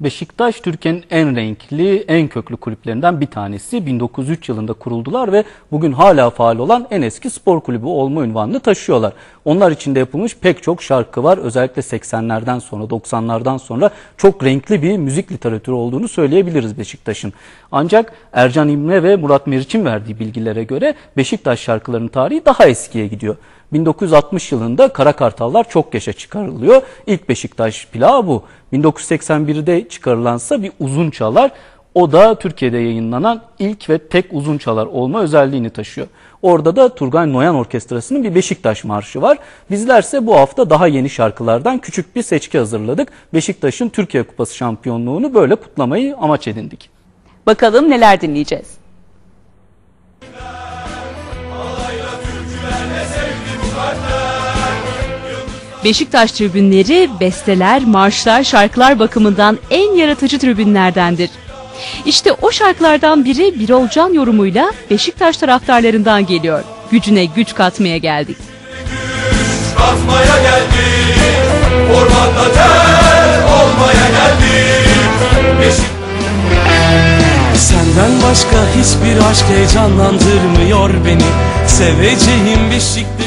Beşiktaş Türkiye'nin en renkli, en köklü kulüplerinden bir tanesi. 1903 yılında kuruldular ve bugün hala faal olan en eski spor kulübü olma ünvanını taşıyorlar. Onlar içinde yapılmış pek çok şarkı var. Özellikle 80'lerden sonra, 90'lardan sonra çok renkli bir müzik literatürü olduğunu söyleyebiliriz Beşiktaş'ın. Ancak Ercan İmre ve Murat Meriç'in verdiği bilgilere göre Beşiktaş şarkılarının tarihi daha eskiye gidiyor. 1960 yılında Kara Kartallar çok yaşa çıkarılıyor. İlk Beşiktaş plağı bu. 1981'de çıkarılansa bir uzun çalar. O da Türkiye'de yayınlanan ilk ve tek uzun çalar olma özelliğini taşıyor. Orada da Turgay Noyan Orkestrası'nın bir Beşiktaş marşı var. Bizlerse bu hafta daha yeni şarkılardan küçük bir seçki hazırladık. Beşiktaş'ın Türkiye Kupası şampiyonluğunu böyle kutlamayı amaç edindik. Bakalım neler dinleyeceğiz. Beşiktaş tribünleri besteler, marşlar, şarkılar bakımından en yaratıcı tribünlerdendir. İşte o şarkılardan biri Birol Can yorumuyla Beşiktaş taraftarlarından geliyor. Gücüne güç katmaya geldik. Katmaya geldik Ormanda ter olmaya geldik Beşik Senden başka hiçbir aşk heyecanlandırmıyor beni Seveceğim Beşiktaş'ım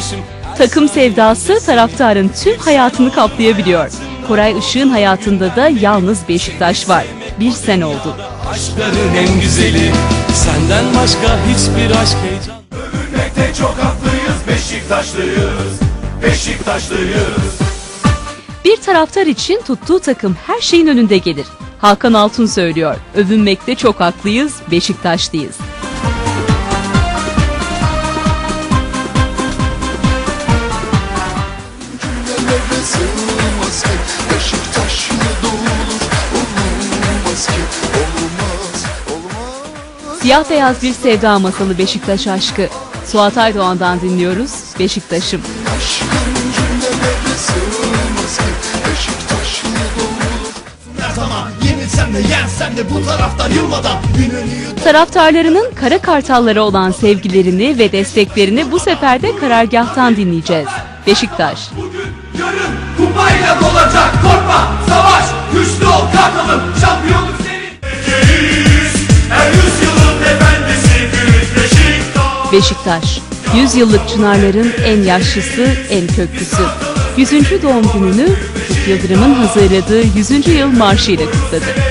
Takım sevdası taraftarın tüm hayatını kaplayabiliyor. Koray Işık'ın hayatında da yalnız Beşiktaş var. Bir sen oldu. Aşkların en güzeli Senden başka hiçbir aşk heyecan Övünmekte çok haklıyız Beşiktaşlıyız Beşiktaşlıyız Bir taraftar için tuttuğu takım her şeyin önünde gelir. Hakan Altun söylüyor. Övünmekte çok haklıyız, Beşiktaşlıyız. Sığmaz ki. Beşiktaşlı doğulur? Olmaz ki. Olmaz. Olmaz. Siyah beyaz bir sevda masalı Beşiktaş aşkı. Suat Aydoğan'dan dinliyoruz. Beşiktaş'ım. Aşkın cümlelere sığmaz ki. Beşiktaşlı doğulur? Her zaman yenilsem de yensem de bu taraftar yılmadan İnönü'yü Taraftarlarının kara kartallara olan sevgilerini ve desteklerini bu sefer de karargahtan dinleyeceğiz. Beşiktaş. Yarın kupayla dolacak Korkma savaş güçlü ol kartalım Şampiyonluk senin Her yüzyılın efendisi Büyük Beşiktaş Beşiktaş. 100 yıllık Çınarların en yaşlısı, en köklüsü. 100. doğum gününü Ufuk Yıldırım'ın hazırladığı 100. yıl marşıyla kutladı.